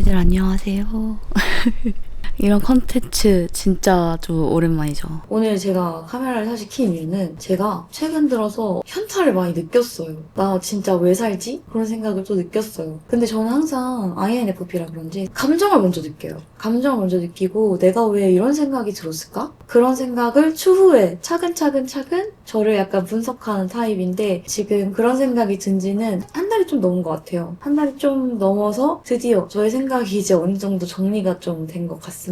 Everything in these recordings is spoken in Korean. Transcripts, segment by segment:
하프미들 안녕하세요. 이런 컨텐츠 진짜 좀 오랜만이죠. 오늘 제가 카메라를 사실 킨 이유는 제가 최근 들어서 현타를 많이 느꼈어요. 나 진짜 왜 살지? 그런 생각을 또 느꼈어요. 근데 저는 항상 INFP라 그런지 감정을 먼저 느껴요. 감정을 먼저 느끼고 내가 왜 이런 생각이 들었을까? 그런 생각을 추후에 차근차근 차근 저를 약간 분석하는 타입인데 지금 그런 생각이 든 지는 한 달이 좀 넘은 것 같아요. 한 달이 좀 넘어서 드디어 저의 생각이 이제 어느 정도 정리가 좀 된 것 같습니다.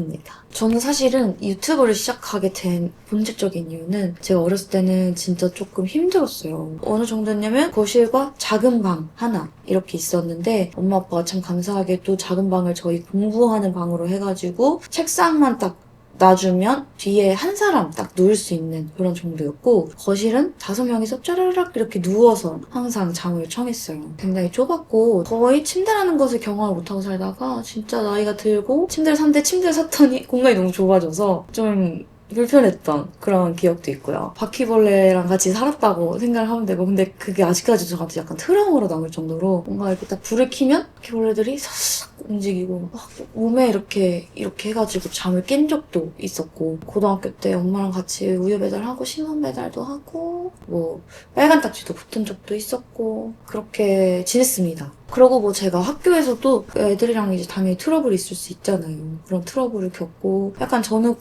저는 사실은 유튜브를 시작하게 된 본질적인 이유는 제가 어렸을 때는 진짜 조금 힘들었어요. 어느 정도냐면 거실과 작은 방 하나 이렇게 있었는데 엄마 아빠가 참 감사하게 또 작은 방을 저희 공부하는 방으로 해가지고 책상만 딱 놔주면 뒤에 한 사람 딱 누울 수 있는 그런 정도였고 거실은 다섯 명이서 짜라락 이렇게 누워서 항상 잠을 청했어요. 굉장히 좁았고 거의 침대라는 것을 경험을 못하고 살다가 진짜 나이가 들고 침대를 샀는데 침대를 샀더니 공간이 너무 좁아져서 좀 불편했던 그런 기억도 있고요. 바퀴벌레랑 같이 살았다고 생각을 하면 되고, 근데 그게 아직까지 저한테 약간 트라우마로 남을 정도로 뭔가 이렇게 딱 불을 켜면 바퀴벌레들이 싹싹 움직이고 막 몸에 이렇게 이렇게 해가지고 잠을 깬 적도 있었고 고등학교 때 엄마랑 같이 우유 배달하고 신문 배달도 하고 뭐 빨간 딱지도 붙은 적도 있었고 그렇게 지냈습니다. 그러고 뭐 제가 학교에서도 애들이랑 이제 당연히 트러블이 있을 수 있잖아요. 그런 트러블을 겪고 약간 저는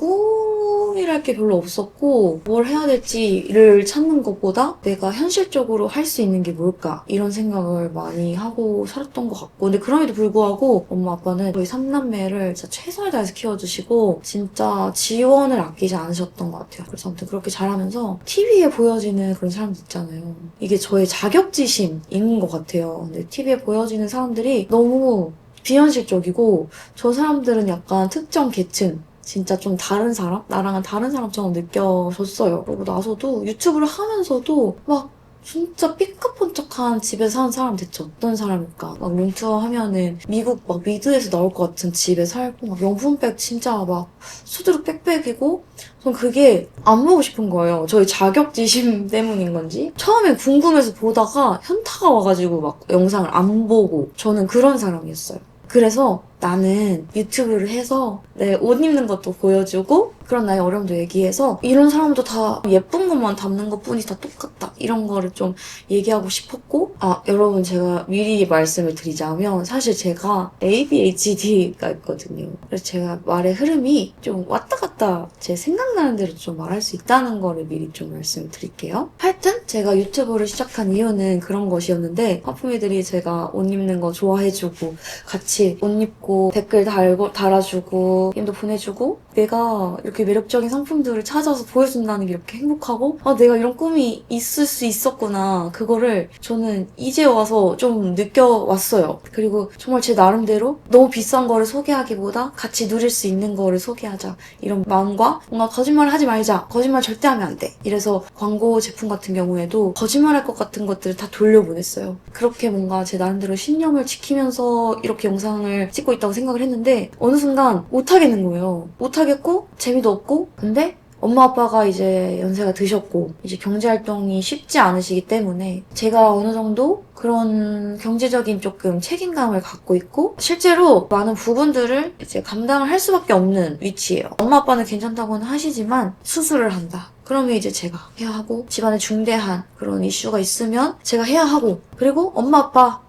꿈이랄 게 별로 없었고 뭘 해야 될지를 찾는 것보다 내가 현실적으로 할 수 있는 게 뭘까 이런 생각을 많이 하고 살았던 것 같고 근데 그럼에도 불구하고 엄마 아빠는 저희 삼남매를 진짜 최선을 다해서 키워주시고 진짜 지원을 아끼지 않으셨던 것 같아요. 그래서 아무튼 그렇게 자라면서 TV에 보여지는 그런 사람들 있잖아요. 이게 저의 자격지심인 것 같아요. 근데 TV에 보여지는 사람들이 너무 비현실적이고 저 사람들은 약간 특정 계층 진짜 좀 다른 사람? 나랑은 다른 사람처럼 느껴졌어요. 그러고 나서도 유튜브를 하면서도 막 진짜 삐까뻔쩍한 집에 사는 사람 됐죠. 어떤 사람일까? 막 룸투어 하면은 미국 막 미드에서 나올 것 같은 집에 살고 막 명품백 진짜 막 수두룩 빽빽이고 전 그게 안 보고 싶은 거예요. 저희 자격지심 때문인 건지. 처음엔 궁금해서 보다가 현타가 와가지고 막 영상을 안 보고 저는 그런 사람이었어요. 그래서 나는 유튜브를 해서 내 옷 입는 것도 보여주고 그런 나의 어려움도 얘기해서 이런 사람도 다 예쁜 것만 담는 것 뿐이 다 똑같다. 이런 거를 좀 얘기하고 싶었고 아 여러분 제가 미리 말씀을 드리자면 사실 제가 ADHD가 있거든요. 그래서 제가 말의 흐름이 좀 왔다 갔다 제 생각나는 대로 좀 말할 수 있다는 거를 미리 좀 말씀을 드릴게요. 하여튼 제가 유튜브를 시작한 이유는 그런 것이었는데 하품이들이 제가 옷 입는 거 좋아해주고 같이 옷 입고 댓글 달고 달아주고 게임도 보내주고 내가 이렇게 매력적인 상품들을 찾아서 보여준다는 게 이렇게 행복하고 아 내가 이런 꿈이 있을 수 있었구나. 그거를 저는 이제 와서 좀 느껴왔어요. 그리고 정말 제 나름대로 너무 비싼 거를 소개하기보다 같이 누릴 수 있는 거를 소개하자. 이런 마음과 뭔가 거짓말을 하지 말자. 거짓말 절대 하면 안 돼. 이래서 광고 제품 같은 경우에도 거짓말할 것 같은 것들을 다 돌려보냈어요. 그렇게 뭔가 제 나름대로 신념을 지키면서 이렇게 영상을 찍고 있다고 생각을 했는데 어느 순간 못하겠는 거예요. 못하 겠고 재미도 없고 근데 엄마 아빠가 이제 연세가 드셨고 이제 경제 활동이 쉽지 않으시기 때문에 제가 어느 정도 그런 경제적인 조금 책임감을 갖고 있고 실제로 많은 부분들을 이제 감당을 할 수밖에 없는 위치예요. 엄마 아빠는 괜찮다고는 하시지만 수술을 한다. 그러면 이제 제가 해야 하고 집안에 중대한 그런 이슈가 있으면 제가 해야 하고 그리고 엄마 아빠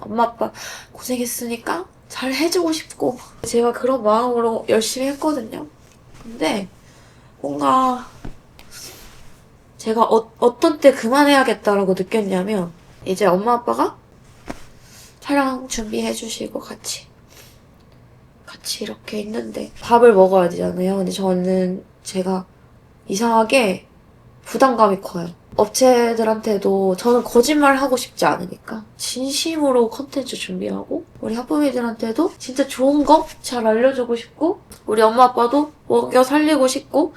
엄마 아빠 고생했으니까 잘 해주고 싶고 제가 그런 마음으로 열심히 했거든요. 근데 뭔가 제가 어, 어떤 때 그만해야겠다라고 느꼈냐면 이제 엄마 아빠가 촬영 준비해 주시고 같이 같이 이렇게 있는데 밥을 먹어야 되잖아요. 근데 저는 제가 이상하게 부담감이 커요. 업체들한테도 저는 거짓말 하고 싶지 않으니까 진심으로 컨텐츠 준비하고 우리 학부모들한테도 진짜 좋은 거 잘 알려주고 싶고 우리 엄마 아빠도 먹여 살리고 싶고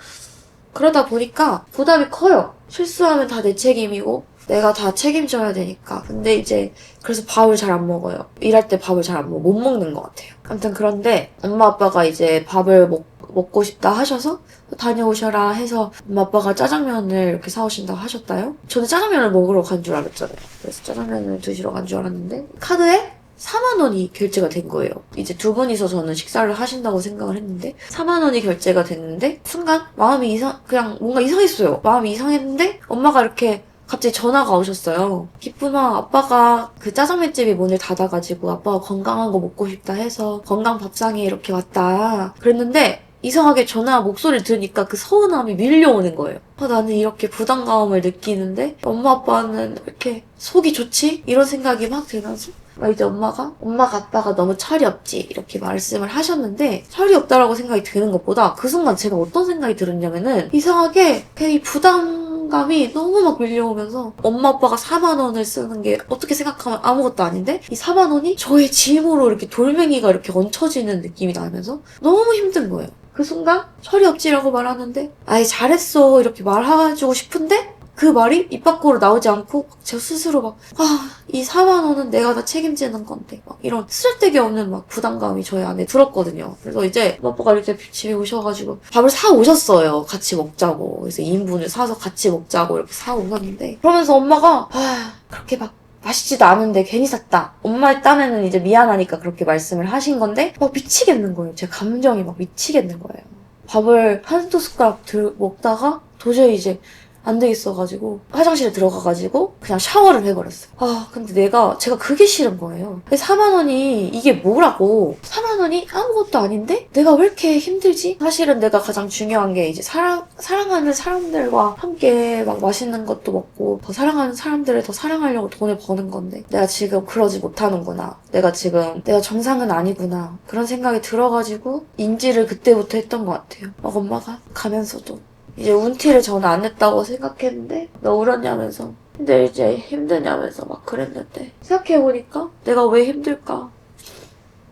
그러다 보니까 부담이 커요. 실수하면 다 내 책임이고 내가 다 책임져야 되니까. 근데 이제 그래서 밥을 잘 안 먹어요. 일할 때 밥을 잘 안 먹어 못 먹는 것 같아요. 아무튼 그런데 엄마 아빠가 이제 밥을 먹, 먹고 싶다 하셔서 다녀오셔라 해서 엄마 아빠가 짜장면을 이렇게 사오신다고 하셨다요. 저는 짜장면을 먹으러 간 줄 알았잖아요. 그래서 짜장면을 드시러 간 줄 알았는데 카드에 4만 원이 결제가 된 거예요. 이제 두 분이서 저는 식사를 하신다고 생각을 했는데 4만 원이 결제가 됐는데 순간 마음이 이상 그냥 뭔가 이상했어요. 마음이 이상했는데 엄마가 이렇게 갑자기 전화가 오셨어요. 기쁨아, 아빠가 그 짜장면집이 문을 닫아가지고 아빠가 건강한 거 먹고 싶다 해서 건강 밥상에 이렇게 왔다. 그랬는데 이상하게 전화 목소리를 들으니까 그 서운함이 밀려오는 거예요. 아, 나는 이렇게 부담감을 느끼는데 엄마 아빠는 이렇게 속이 좋지? 이런 생각이 막 들면서 막 이제 엄마가 엄마가 아빠가 너무 철이 없지 이렇게 말씀을 하셨는데 철이 없다라고 생각이 드는 것보다 그 순간 제가 어떤 생각이 들었냐면은 이상하게 그냥 이 부담 감이 너무 막 밀려오면서 엄마 아빠가 4만 원을 쓰는 게 어떻게 생각하면 아무것도 아닌데 이 4만 원이 저의 짐으로 이렇게 돌멩이가 이렇게 얹혀지는 느낌이 나면서 너무 힘든 거예요. 그 순간 철이 없지라고 말하는데 아예 잘했어 이렇게 말해주고 싶은데 그 말이 입 밖으로 나오지 않고 저 스스로 막, 아, 이 4만 원은 내가 다 책임지는 건데. 막 이런 쓸데기 없는 막 부담감이 저희 안에 들었거든요. 그래서 이제 엄마 아빠가 이렇게 집에 오셔가지고 밥을 사 오셨어요. 같이 먹자고. 그래서 2인분을 사서 같이 먹자고 이렇게 사 오셨는데. 그러면서 엄마가, 아, 그렇게 막 맛있지도 않은데 괜히 샀다. 엄마의 딴에는 이제 미안하니까 그렇게 말씀을 하신 건데, 막 미치겠는 거예요. 제 감정이 막 미치겠는 거예요. 밥을 한두 숟가락 들, 먹다가 도저히 이제 안 되겠어가지고 화장실에 들어가가지고 그냥 샤워를 해버렸어요. 아 근데 내가 제가 그게 싫은 거예요. 4만 원이 이게 뭐라고? 4만 원이 아무것도 아닌데 내가 왜 이렇게 힘들지? 사실은 내가 가장 중요한 게 이제 사랑 사랑하는 사람들과 함께 막 맛있는 것도 먹고 더 사랑하는 사람들을 더 사랑하려고 돈을 버는 건데 내가 지금 그러지 못하는구나. 내가 지금 내가 정상은 아니구나. 그런 생각이 들어가지고 인지를 그때부터 했던 것 같아요. 막 엄마가 가면서도 이제 운티를 저는 안 냈다고 생각했는데 너 울었냐면서 근데 이제 힘드냐면서 막 그랬는데 생각해보니까 내가 왜 힘들까?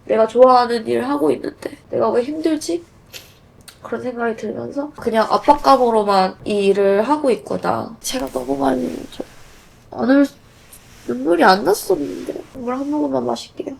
내가 좋아하는 일을 하고 있는데 내가 왜 힘들지? 그런 생각이 들면서 그냥 압박감으로만 이 일을 하고 있구나. 제가 너무 많이 좀 오늘 눈물이 안 났었는데 물 한 모금만 마실게요.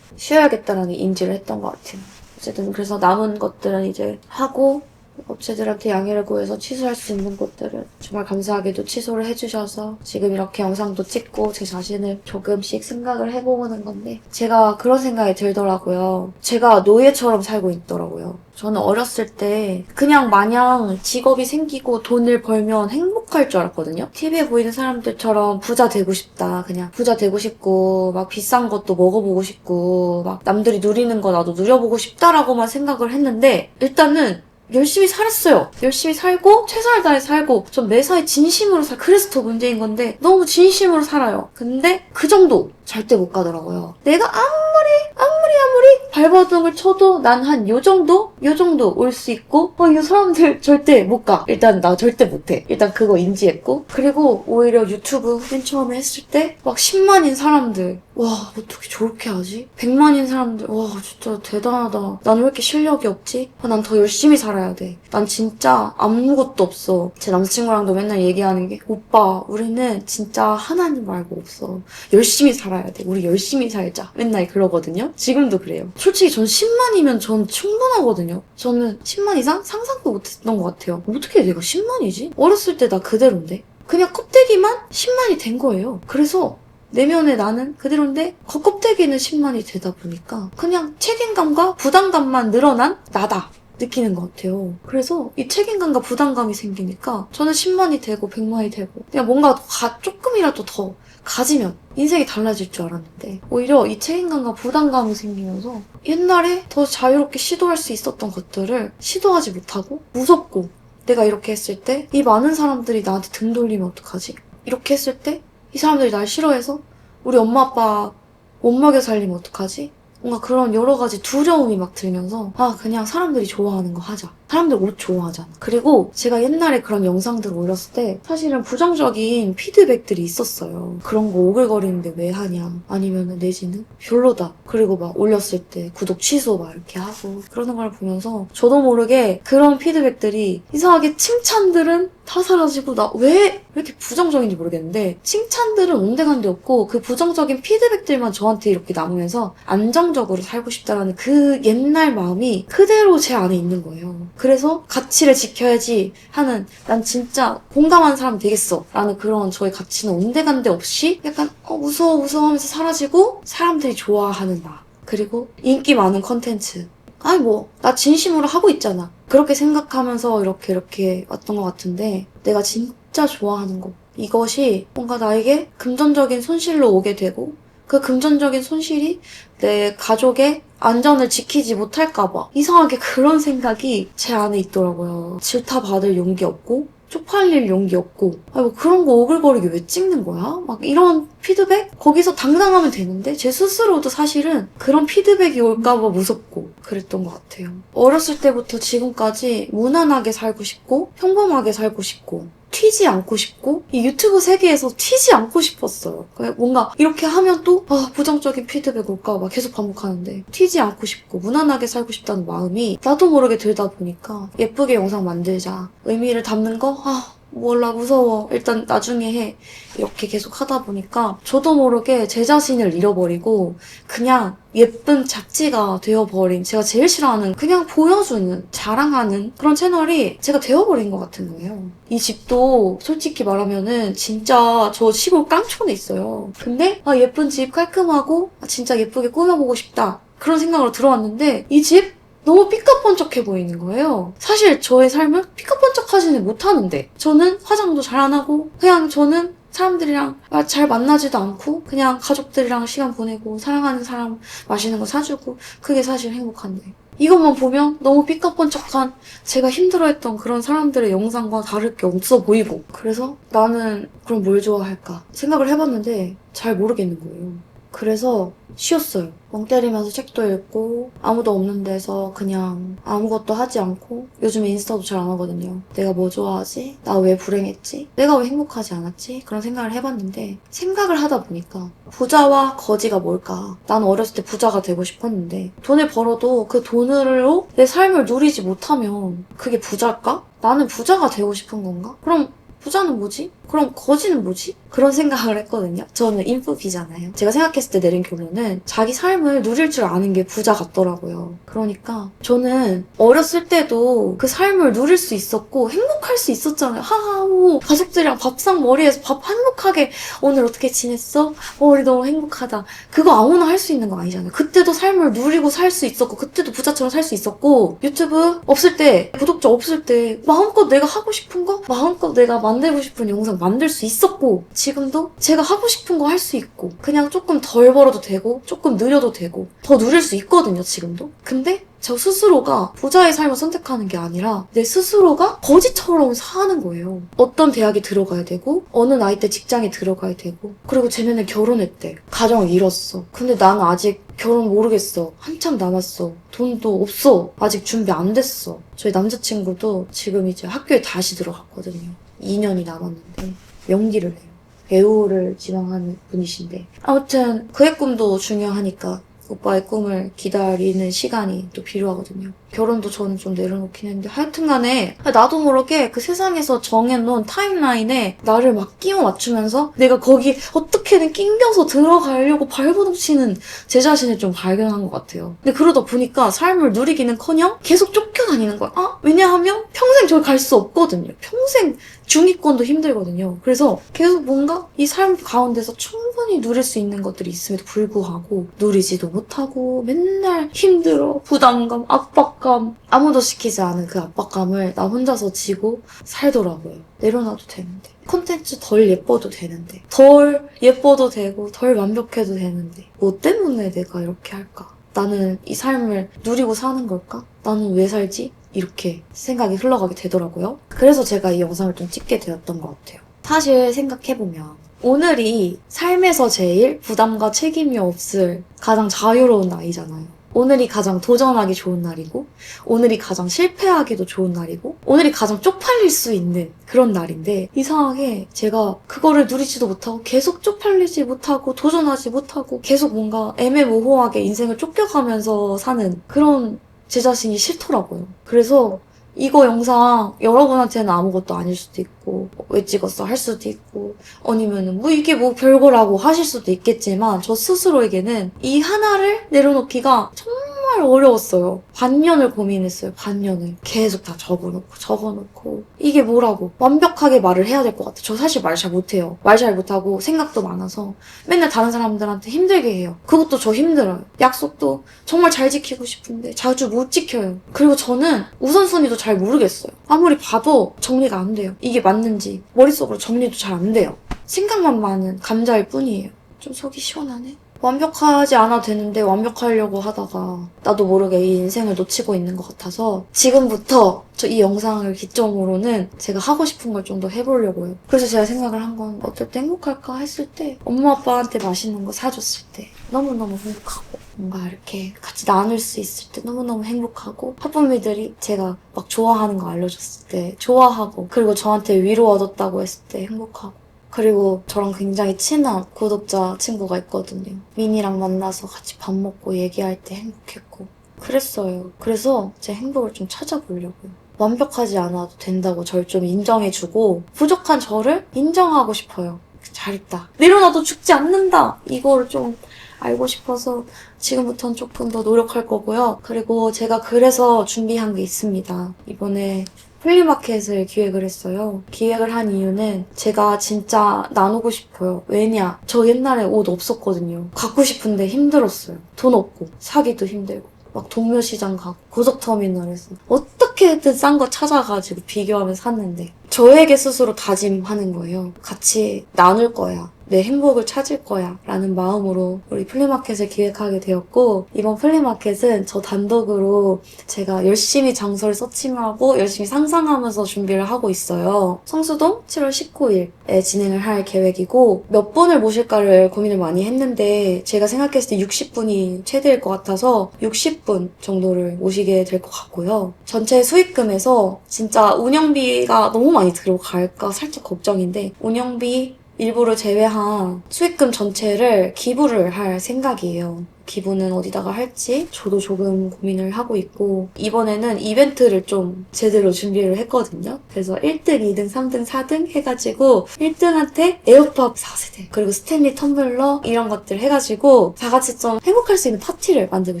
쉬어야겠다라는 인지를 했던 것 같아요 어쨌든 그래서 남은 것들은 이제 하고 업체들한테 양해를 구해서 취소할 수 있는 것들은 정말 감사하게도 취소를 해주셔서 지금 이렇게 영상도 찍고 제 자신을 조금씩 생각을 해보는 건데 제가 그런 생각이 들더라고요. 제가 노예처럼 살고 있더라고요. 저는 어렸을 때 그냥 마냥 직업이 생기고 돈을 벌면 행복할 줄 알았거든요. TV에 보이는 사람들처럼 부자 되고 싶다. 그냥 부자 되고 싶고 막 비싼 것도 먹어보고 싶고 막 남들이 누리는 거 나도 누려보고 싶다라고만 생각을 했는데 일단은 열심히 살았어요. 열심히 살고 최선을 다해 살고 전 매사에 진심으로 살. 그래서 더 문제인 건데 너무 진심으로 살아요. 근데 그 정도 절대 못 가더라고요. 내가 아무리 아무리 아무리 발버둥을 쳐도 난 한 요 정도 요 정도 올 수 있고 어 이 사람들 절대 못 가. 일단 나 절대 못해. 일단 그거 인지했고 그리고 오히려 유튜브 맨 처음에 했을 때 막 10만인 사람들 와 어떻게 저렇게 하지? 100만인 사람들 와 진짜 대단하다. 나는 왜 이렇게 실력이 없지? 아, 난 더 열심히 살아야 돼. 난 진짜 아무것도 없어. 제 남자친구랑도 맨날 얘기하는 게 오빠 우리는 진짜 하나님 말고 없어. 열심히 살아야 돼. 우리 열심히 살자. 맨날 그러거든요. 지금도 그래요. 솔직히 전 10만이면 전 충분하거든요. 저는 10만 이상 상상도 못했던 것 같아요. 어떻게 내가 10만이지? 어렸을 때 나 그대로인데. 그냥 껍데기만 10만이 된 거예요. 그래서 내면에 나는 그대로인데 그 껍데기는 10만이 되다 보니까 그냥 책임감과 부담감만 늘어난 나다. 느끼는 것 같아요. 그래서 이 책임감과 부담감이 생기니까 저는 10만이 되고 100만이 되고 그냥 뭔가 가, 조금이라도 더 가지면 인생이 달라질 줄 알았는데 오히려 이 책임감과 부담감이 생기면서 옛날에 더 자유롭게 시도할 수 있었던 것들을 시도하지 못하고 무섭고 내가 이렇게 했을 때 이 많은 사람들이 나한테 등 돌리면 어떡하지? 이렇게 했을 때 이 사람들이 날 싫어해서 우리 엄마 아빠 못 먹여 살리면 어떡하지? 뭔가 그런 여러 가지 두려움이 막 들면서 아 그냥 사람들이 좋아하는 거 하자. 사람들 옷 좋아하잖아. 그리고 제가 옛날에 그런 영상들을 올렸을 때 사실은 부정적인 피드백들이 있었어요. 그런 거 오글거리는데 왜 하냐. 아니면 내지는 별로다. 그리고 막 올렸을 때 구독 취소 막 이렇게 하고 그러는 걸 보면서 저도 모르게 그런 피드백들이 이상하게 칭찬들은 다 사라지고 나 왜 이렇게 부정적인지 모르겠는데 칭찬들은 온데간데 없고 그 부정적인 피드백들만 저한테 이렇게 남으면서 안정적으로 살고 싶다라는 그 옛날 마음이 그대로 제 안에 있는 거예요. 그래서 가치를 지켜야지 하는 난 진짜 공감하는 사람이 되겠어. 라는 그런 저의 가치는 온데간데 없이 약간 어, 무서워 무서워 하면서 사라지고 사람들이 좋아하는 나 그리고 인기 많은 컨텐츠. 아니 뭐 나 진심으로 하고 있잖아. 그렇게 생각하면서 이렇게 이렇게 왔던 것 같은데 내가 진짜 좋아하는 거. 이것이 뭔가 나에게 금전적인 손실로 오게 되고 그 금전적인 손실이 내 가족의 안전을 지키지 못할까봐 이상하게 그런 생각이 제 안에 있더라고요. 질타받을 용기 없고 쪽팔릴 용기 없고 아니 뭐 그런 거 오글거리게 왜 찍는 거야? 막 이런 피드백? 거기서 당당하면 되는데 제 스스로도 사실은 그런 피드백이 올까봐 무섭고 그랬던 것 같아요. 어렸을 때부터 지금까지 무난하게 살고 싶고 평범하게 살고 싶고 튀지 않고 싶고 이 유튜브 세계에서 튀지 않고 싶었어요. 뭔가 이렇게 하면 또 아, 부정적인 피드백 올까 봐 계속 반복하는데 튀지 않고 싶고 무난하게 살고 싶다는 마음이 나도 모르게 들다 보니까 예쁘게 영상 만들자 의미를 담는 거 아, 몰라 무서워. 일단 나중에 해. 이렇게 계속 하다 보니까 저도 모르게 제 자신을 잃어버리고 그냥 예쁜 잡지가 되어버린 제가 제일 싫어하는 그냥 보여주는 자랑하는 그런 채널이 제가 되어버린 것 같은 거예요. 이 집도 솔직히 말하면은 진짜 저 시골 깡촌에 있어요. 근데 아 예쁜 집 깔끔하고 아, 진짜 예쁘게 꾸며보고 싶다. 그런 생각으로 들어왔는데 이집 너무 삐까뻔쩍해 보이는 거예요. 사실 저의 삶은 삐까뻔쩍하지는 못하는데 저는 화장도 잘 안 하고 그냥 저는 사람들이랑 아, 잘 만나지도 않고 그냥 가족들이랑 시간 보내고 사랑하는 사람 맛있는 거 사주고 그게 사실 행복한데 이것만 보면 너무 삐까뻔쩍한 제가 힘들어했던 그런 사람들의 영상과 다를 게 없어 보이고 그래서 나는 그럼 뭘 좋아할까 생각을 해봤는데 잘 모르겠는 거예요. 그래서 쉬었어요. 멍 때리면서 책도 읽고 아무도 없는 데서 그냥 아무것도 하지 않고 요즘에 인스타도 잘 안 하거든요. 내가 뭐 좋아하지? 나 왜 불행했지? 내가 왜 행복하지 않았지? 그런 생각을 해봤는데 생각을 하다 보니까 부자와 거지가 뭘까? 난 어렸을 때 부자가 되고 싶었는데 돈을 벌어도 그 돈으로 내 삶을 누리지 못하면 그게 부자일까? 나는 부자가 되고 싶은 건가? 그럼 부자는 뭐지? 그럼 거지는 뭐지? 그런 생각을 했거든요. 저는 인프피잖아요. 제가 생각했을 때 내린 결론은 자기 삶을 누릴 줄 아는 게 부자 같더라고요. 그러니까 저는 어렸을 때도 그 삶을 누릴 수 있었고 행복할 수 있었잖아요. 하하호 가족들이랑 밥상 머리에서 밥 행복하게 오늘 어떻게 지냈어? 어, 우리 너무 행복하다. 그거 아무나 할 수 있는 거 아니잖아요. 그때도 삶을 누리고 살 수 있었고 그때도 부자처럼 살 수 있었고 유튜브 없을 때 구독자 없을 때 마음껏 내가 하고 싶은 거 마음껏 내가 만 들고 싶은 영상 만들 수 있었고 지금도 제가 하고 싶은 거 할 수 있고 그냥 조금 덜 벌어도 되고 조금 느려도 되고 더 누릴 수 있거든요 지금도 근데 저 스스로가 부자의 삶을 선택하는 게 아니라 내 스스로가 거지처럼 사는 거예요. 어떤 대학에 들어가야 되고 어느 나이 때 직장에 들어가야 되고 그리고 쟤네는 결혼했대. 가정을 잃었어. 근데 나는 아직 결혼 모르겠어. 한참 남았어. 돈도 없어. 아직 준비 안 됐어. 저희 남자친구도 지금 이제 학교에 다시 들어갔거든요. 2년이 남았는데 연기를 해요. 배우를 지망하는 분이신데 아무튼 그의 꿈도 중요하니까 오빠의 꿈을 기다리는 시간이 또 필요하거든요. 결혼도 저는 좀 내려놓긴 했는데 하여튼 간에 나도 모르게 그 세상에서 정해놓은 타임라인에 나를 막 끼워 맞추면서 내가 거기 어떻게든 낑겨서 들어가려고 발버둥 치는 제 자신을 좀 발견한 것 같아요. 근데 그러다 보니까 삶을 누리기는 커녕 계속 쫓겨다니는 거야. 아, 왜냐하면 평생 저기 갈 수 없거든요. 평생 중위권도 힘들거든요. 그래서 계속 뭔가 이 삶 가운데서 충분히 누릴 수 있는 것들이 있음에도 불구하고 누리지도 못하고 맨날 힘들어. 부담감, 압박 감. 아무도 시키지 않은 그 압박감을 나 혼자서 지고 살더라고요. 내려놔도 되는데. 콘텐츠 덜 예뻐도 되는데. 덜 예뻐도 되고 덜 완벽해도 되는데. 뭐 때문에 내가 이렇게 할까? 나는 이 삶을 누리고 사는 걸까? 나는 왜 살지? 이렇게 생각이 흘러가게 되더라고요. 그래서 제가 이 영상을 좀 찍게 되었던 것 같아요. 사실 생각해보면 오늘이 삶에서 제일 부담과 책임이 없을 가장 자유로운 나이잖아요. 오늘이 가장 도전하기 좋은 날이고, 오늘이 가장 실패하기도 좋은 날이고, 오늘이 가장 쪽팔릴 수 있는 그런 날인데, 이상하게 제가 그거를 누리지도 못하고, 계속 쪽팔리지 못하고, 도전하지 못하고, 계속 뭔가 애매모호하게 인생을 쫓겨가면서 사는 그런 제 자신이 싫더라고요. 그래서 이거 영상 여러분한테는 아무것도 아닐 수도 있고 왜 찍었어? 할 수도 있고 아니면은 뭐 이게 뭐 별거라고 하실 수도 있겠지만 저 스스로에게는 이 하나를 내려놓기가 정말 정말 어려웠어요. 반년을 고민했어요. 반년을. 계속 다 적어놓고 적어놓고 이게 뭐라고 완벽하게 말을 해야 될 것 같아. 저 사실 말 잘 못해요. 말 잘 못하고 생각도 많아서 맨날 다른 사람들한테 힘들게 해요. 그것도 저 힘들어요. 약속도 정말 잘 지키고 싶은데 자주 못 지켜요. 그리고 저는 우선순위도 잘 모르겠어요. 아무리 봐도 정리가 안 돼요. 이게 맞는지 머릿속으로 정리도 잘 안 돼요. 생각만 많은 감자일 뿐이에요. 좀 속이 시원하네. 완벽하지 않아도 되는데 완벽하려고 하다가 나도 모르게 이 인생을 놓치고 있는 것 같아서 지금부터 저 이 영상을 기점으로는 제가 하고 싶은 걸 좀 더 해보려고요. 그래서 제가 생각을 한 건 어떨 때 행복할까 했을 때 엄마 아빠한테 맛있는 거 사줬을 때 너무너무 행복하고 뭔가 이렇게 같이 나눌 수 있을 때 너무너무 행복하고 하부미들이 제가 막 좋아하는 거 알려줬을 때 좋아하고 그리고 저한테 위로 얻었다고 했을 때 행복하고 그리고 저랑 굉장히 친한 구독자 친구가 있거든요. 민이랑 만나서 같이 밥 먹고 얘기할 때 행복했고. 그랬어요. 그래서 제 행복을 좀 찾아보려고요. 완벽하지 않아도 된다고 절좀 인정해주고, 부족한 저를 인정하고 싶어요. 잘했다. 내려놔도 죽지 않는다! 이거를 좀 알고 싶어서 지금부터는 조금 더 노력할 거고요. 그리고 제가 그래서 준비한 게 있습니다. 이번에 플리마켓을 기획을 했어요. 기획을 한 이유는 제가 진짜 나누고 싶어요. 왜냐? 저 옛날에 옷 없었거든요. 갖고 싶은데 힘들었어요. 돈 없고, 사기도 힘들고. 막 동묘시장 가고, 고속터미널에서. 어떻게든 싼 거 찾아가지고 비교하면 샀는데. 저에게 스스로 다짐하는 거예요. 같이 나눌 거야. 내 행복을 찾을 거야. 라는 마음으로 우리 플리마켓을 기획하게 되었고, 이번 플리마켓은 저 단독으로 제가 열심히 장소를 서칭하고 열심히 상상하면서 준비를 하고 있어요. 성수동 7월 19일에 진행을 할 계획이고 몇 분을 모실까를 고민을 많이 했는데 제가 생각했을 때 60분이 최대일 것 같아서 60분 정도를 모시 게 될 것 같고요. 전체 수익금에서 진짜 운영비가 너무 많이 들어갈까 살짝 걱정인데 운영비 일부를 제외한 수익금 전체를 기부를 할 생각이에요. 기부는 어디다가 할지 저도 조금 고민을 하고 있고 이번에는 이벤트를 좀 제대로 준비를 했거든요. 그래서 1등, 2등, 3등, 4등 해가지고 1등한테 에어팟 4세대 그리고 스탠리 텀블러 이런 것들 해가지고 다 같이 좀 행복할 수 있는 파티를 만들고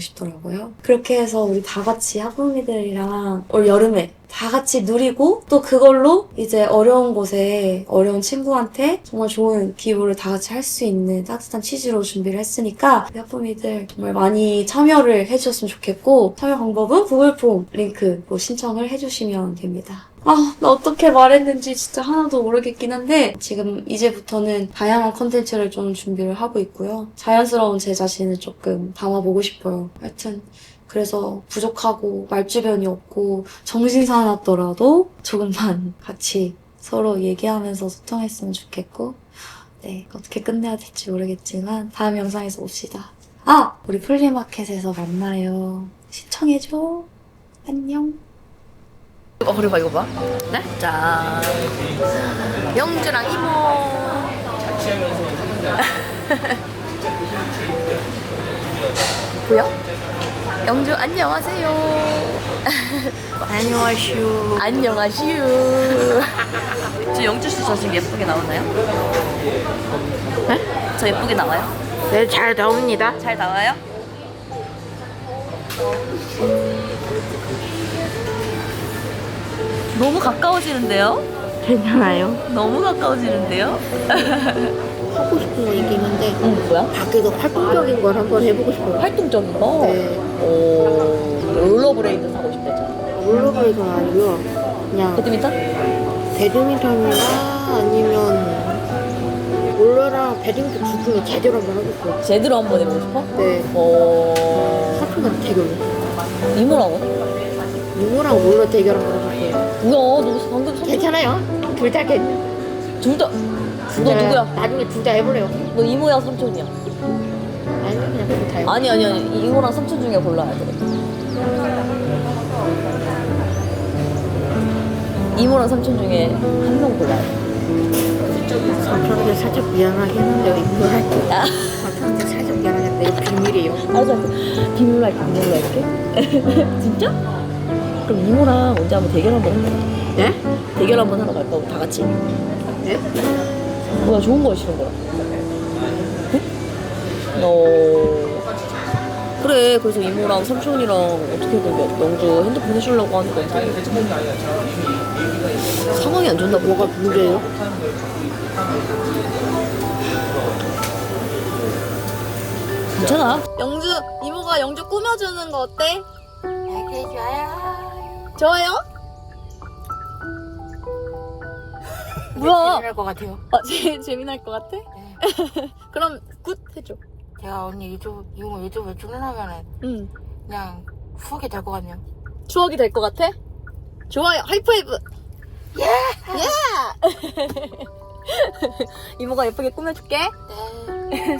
싶더라고요. 그렇게 해서 우리 다 같이 학부모들이랑 올 여름에 다 같이 누리고 또 그걸로 이제 어려운 곳에 어려운 친구한테 정말 좋은 기부를 다 같이 할 수 있는 따뜻한 취지로 준비를 했으니까 학부모들 정말 많이 참여를 해주셨으면 좋겠고 참여 방법은 구글 폼 링크로 신청을 해주시면 됩니다. 아, 나 어떻게 말했는지 진짜 하나도 모르겠긴 한데, 지금 이제부터는 다양한 컨텐츠를 좀 준비를 하고 있고요. 자연스러운 제 자신을 조금 담아보고 싶어요. 하여튼, 그래서 부족하고 말주변이 없고 정신 사납더라도 조금만 같이 서로 얘기하면서 소통했으면 좋겠고, 네, 어떻게 끝내야 될지 모르겠지만, 다음 영상에서 봅시다. 아! 우리 플리마켓에서 만나요. 시청해줘. 안녕. 어 그리고 봐 이거 봐. 네? 짠. 영주랑 이모. 보여? 영주 안녕하세요. 안녕하슈. 안녕하시오. 저 영주 씨 저 지금 예쁘게 나오나요? 네? 저 예쁘게 나와요? 네, 잘 나옵니다. 잘 나와요? 너무 가까워지는데요? 괜찮아요. 너무 가까워지는데요? 하고 싶은 거 있긴 한데 응, 뭐야? 밖에서 활동적인 걸 한번 해보고 싶어요. 활동적인 거? 네. 오, 롤러브레이드 사고 싶대죠. 롤러브레이드는 아니고요. 그냥 배드민턴? 배드민턴이나 아니면 롤러랑 배드민턴 두 중에 제대로 한번 하고 싶어요. 제대로 한번 해보고 싶어? 네. 어, 사촌간 대결. 이모랑은? 누구랑 롤러 대결 한번 하고 싶어요. 뭐야, 너 방금 선 괜찮아요? 둘 다 괜찮. 둘 다, 너 누구야? 나중에 둘 다 해볼래요. 너 이모야, 삼촌이야? 아니 그냥 둘 다요. 아니, 아니, 아니. 이모랑 삼촌 중에 골라야 돼. 이모랑 삼촌 중에 한 명 골라야 돼. 삼촌한테 살짝 미안하긴 한데요. 이거 할게. 아. 삼촌한테 살짝 미안하겠다. 이거 비밀이에요. 알았어, 알았어. 비밀로 할게, 비밀로 할게. 진짜? 그럼 이모랑 언제 한번 대결 한번 할까? 네? 대결 한번 하러 갈까? 우리 다 같이. 네? 뭐야 좋은 거야 싫은 거야? 응? 어 그래 그래 그래서 이모랑 삼촌이랑 어떻게든 영- 영주 핸드폰 해주려고 하는 건데 상황이 안 좋나 뭐가 문제예요? 괜찮아 영주 이모가 영주 꾸며주는 거 어때? 되게 좋아요. 좋아요? 뭐야? 재미날 것 같아요. 아, 제, 재미날 것 같아? 네. 그럼 굿 해줘. 제가 언니 유튜브 이거 유튜브에 출연하면은 응. 그냥 추억이 될 것 같네요. 추억이 될 것 같아? 좋아요. 하이파이브. 예. 예. 이모가 예쁘게 꾸며줄게. 네.